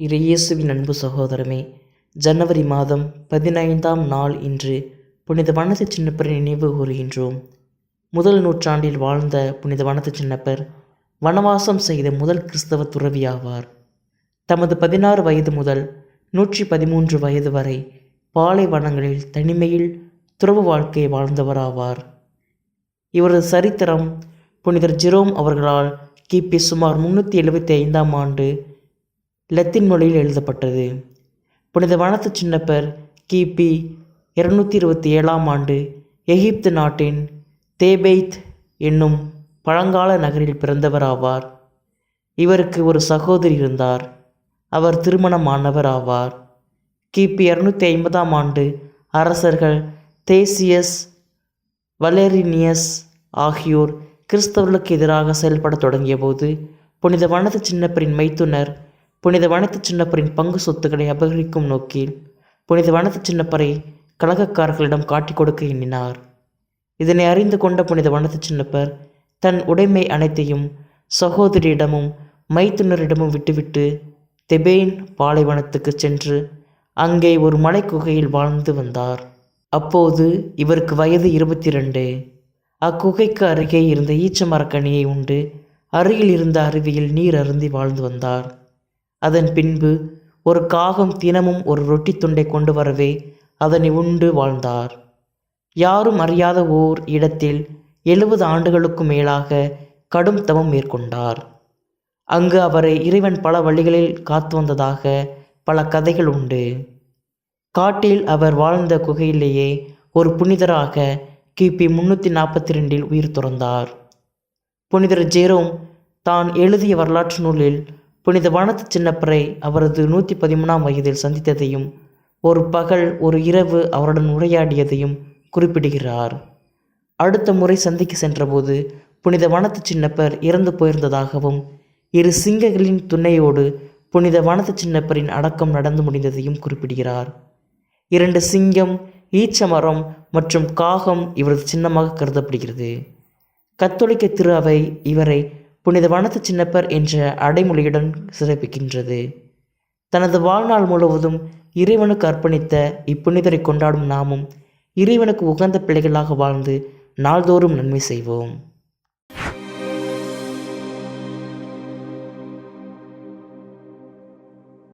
இரு இயேசுவின் அன்பு சகோதரமே ஜனவரி மாதம் பதினைந்தாம் நாள் இன்று புனித வனத்து சின்னப்பரை நினைவு கூறுகின்றோம். முதல் நூற்றாண்டில் வாழ்ந்த புனித வனத்து சின்னப்பர் வனவாசம் செய்த முதல் கிறிஸ்தவ துறவியாவார். தமது பதினாறு வயது முதல் நூற்றி பதிமூன்று வயது வரை பாலைவனங்களில் தனிமையில் துறவு வாழ்க்கை வாழ்ந்தவராவார். இவரது சரித்திரம் புனிதர் ஜெரோம் அவர்களால் கிபி சுமார் முன்னூற்றி எழுபத்தி ஐந்தாம் ஆண்டு லத்தீன் மொழியில் எழுதப்பட்டது. புனித வனத்து சின்னப்பர் கிபி இருநூற்றி இருபத்தி ஏழாம் ஆண்டு எகிப்து நாட்டின் தேபெய்த் என்னும் பழங்கால நகரில் பிறந்தவர் ஆவார். இவருக்கு ஒரு சகோதரி இருந்தார். அவர் திருமணமானவர் ஆவார். கிபி இரநூத்தி ஐம்பதாம் ஆண்டு அரசர்கள் தேசியஸ் வலேரினியஸ் ஆகியோர் கிறிஸ்தவர்களுக்கு எதிராக செயல்படத் தொடங்கியபோது புனித வனத்து சின்னப்பரின் மைத்துனர் புனித வனத்து சின்னப்பரின் பங்கு சொத்துக்களை அபகரிக்கும் நோக்கில் புனித வனத்து சின்னப்பரை கழகக்காரர்களிடம் காட்டிக் கொடுக்க எண்ணினார். இதனை அறிந்து கொண்ட புனித வனத்து சின்னப்பர் தன் உடைமை அனைத்தையும் சகோதரியிடமும் மைத்துனரிடமும் விட்டுவிட்டு தெபேன் பாலைவனத்துக்கு சென்று அங்கே ஒரு மலைக்குகையில் வாழ்ந்து வந்தார். அப்போது இவருக்கு வயது இருபத்தி ரெண்டு அக்குகைக்கு அருகே இருந்த ஈச்ச மரக்கனியை உண்டு அருகில் இருந்த அருவியில் நீர் அருந்தி வாழ்ந்து வந்தார். அதன் பின்பு ஒரு காகம் தினமும் ஒரு ரொட்டி துண்டை கொண்டு வரவே அதனை உண்டு வாழ்ந்தார். யாரும் அறியாத ஓர் இடத்தில் எழுபது ஆண்டுகளுக்கும் மேலாக கடும் தவம் மேற்கொண்டார். அங்கு அவரை இறைவன் பல வழிகளில் காத்து வந்ததாக பல கதைகள் உண்டு. காட்டில் அவர் வாழ்ந்த குகையிலேயே ஒரு புனிதராக கிபி முன்னூற்றி நாற்பத்தி ரெண்டில் உயிர் துறந்தார். புனிதர் ஜெரோம் தான் எழுதிய வரலாற்று நூலில் புனித வானத்து சின்னப்பரை அவரது நூற்றி பதிமூணாம் வயதில் சந்தித்ததையும் ஒரு பகல் ஒரு இரவு அவருடன் உரையாடியதையும் குறிப்பிடுகிறார். அடுத்த முறை சந்திக்க சென்றபோது புனித வனத்து சின்னப்பர் இறந்து போயிருந்ததாகவும் இரு சிங்கங்களின் துணையோடு புனித வனத்து சின்னப்பரின் அடக்கம் நடந்து முடிந்ததையும் குறிப்பிடுகிறார். இரண்டு சிங்கம் ஈச்சமரம் மற்றும் காகம் இவரது சின்னமாக கருதப்படுகிறது. கத்தோலிக்க திரு அவை இவரை புனித வனத்து சின்னப்பர் என்ற அடைமொழியுடன் சிறப்பிக்கின்றது. தனது வாழ்நாள் முழுவதும் இறைவனுக்கு அர்ப்பணித்த இப்புனிதரை கொண்டாடும் நாமும் இறைவனுக்கு உகந்த பிள்ளைகளாக வாழ்ந்து நாள்தோறும் நன்மை செய்வோம்.